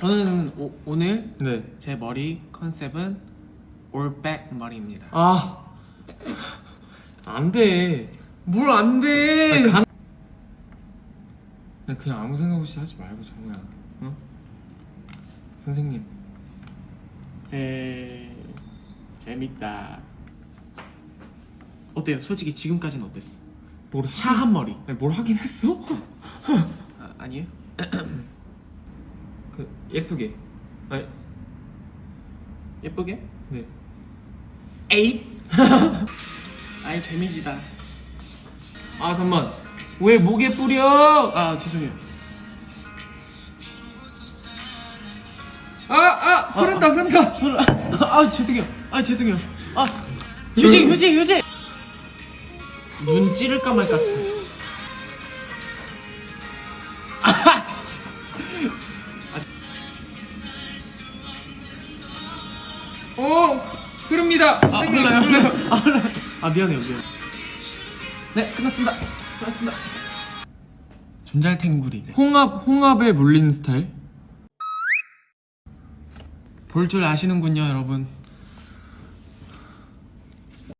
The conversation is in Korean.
저는 오, 오늘 네. 제 머리 컨셉은 올백 머리입니다. 아. 안 돼. 뭘 안 돼? 아니, 간- 그냥, 그냥 아무 생각 없이 하지 말고 정우야. 응? 선생님. 에 재밌다. 어때요? 솔직히 지금까지는 어땠어? 뭘 하... 샤한 머리. 아니, 뭘 하긴 했어? 아, 아니에요? 그 예쁘게. 아니, 예쁘게? 네. 에잇. 아이 재미지다. 아 잠만. 왜 목에 뿌려? 아 죄송해요. 아, 아, 흐른다, 흐른다. 아 죄송해요. 아 죄송해요. 아 휴지 휴지 휴지. 눈 찌를까 말까. 싶어. 오, 흐릅니다. 아 선생님, 흘러요. 흘러요. 아 흘러요. 아 미안해요 미안. 네 끝났습니다. 수고하셨습니다. 존잘탱구리. 홍합, 홍합에 물린 스타일? 볼 줄 아시는군요 여러분.